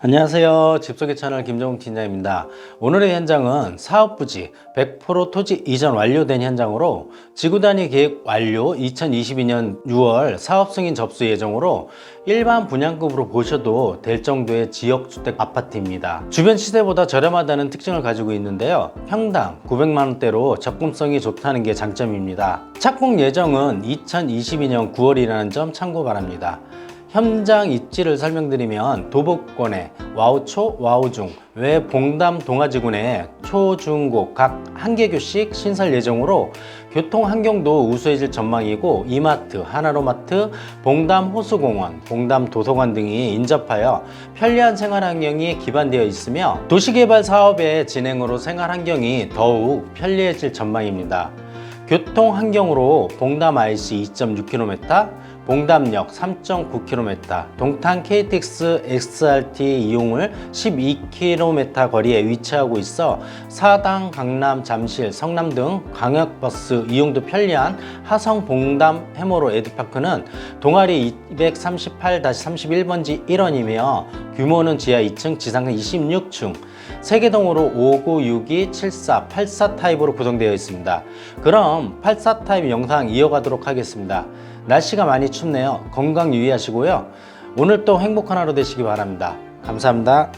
안녕하세요. 집속의 채널 김정욱 팀장입니다. 오늘의 현장은 사업부지 100% 토지 이전 완료된 현장으로 지구단위 계획 완료 2022년 6월 사업 승인 접수 예정으로 일반 분양급으로 보셔도 될 정도의 지역주택 아파트입니다. 주변 시세보다 저렴하다는 특징을 가지고 있는데요. 평당 900만 원대로 접근성이 좋다는 게 장점입니다. 착공 예정은 2022년 9월이라는 점 참고 바랍니다. 현장 입지를 설명드리면 도보권의 와우초, 와우중, 외 봉담 동아지군의 초, 중, 고 각 한 개 교씩 신설 예정으로 교통 환경도 우수해질 전망이고 이마트, 하나로마트, 봉담 호수공원, 봉담 도서관 등이 인접하여 편리한 생활 환경이 기반되어 있으며 도시개발 사업의 진행으로 생활 환경이 더욱 편리해질 전망입니다. 교통 환경으로 봉담 IC 2.6km, 봉담역 3.9km, 동탄 KTX XRT 이용을 12km 거리에 위치하고 있어 사당, 강남, 잠실, 성남 등 광역버스 이용도 편리한 하성 봉담 해모로 에드파크는 동아리 238-31번지 1원이며 규모는 지하 2층, 지상 26층, 세개동으로 59, 62, 74, 84 타입으로 구성되어 있습니다. 그럼 84 타입 영상 이어가도록 하겠습니다. 날씨가 많이 춥네요. 건강 유의하시고요. 오늘 또 행복한 하루 되시기 바랍니다. 감사합니다.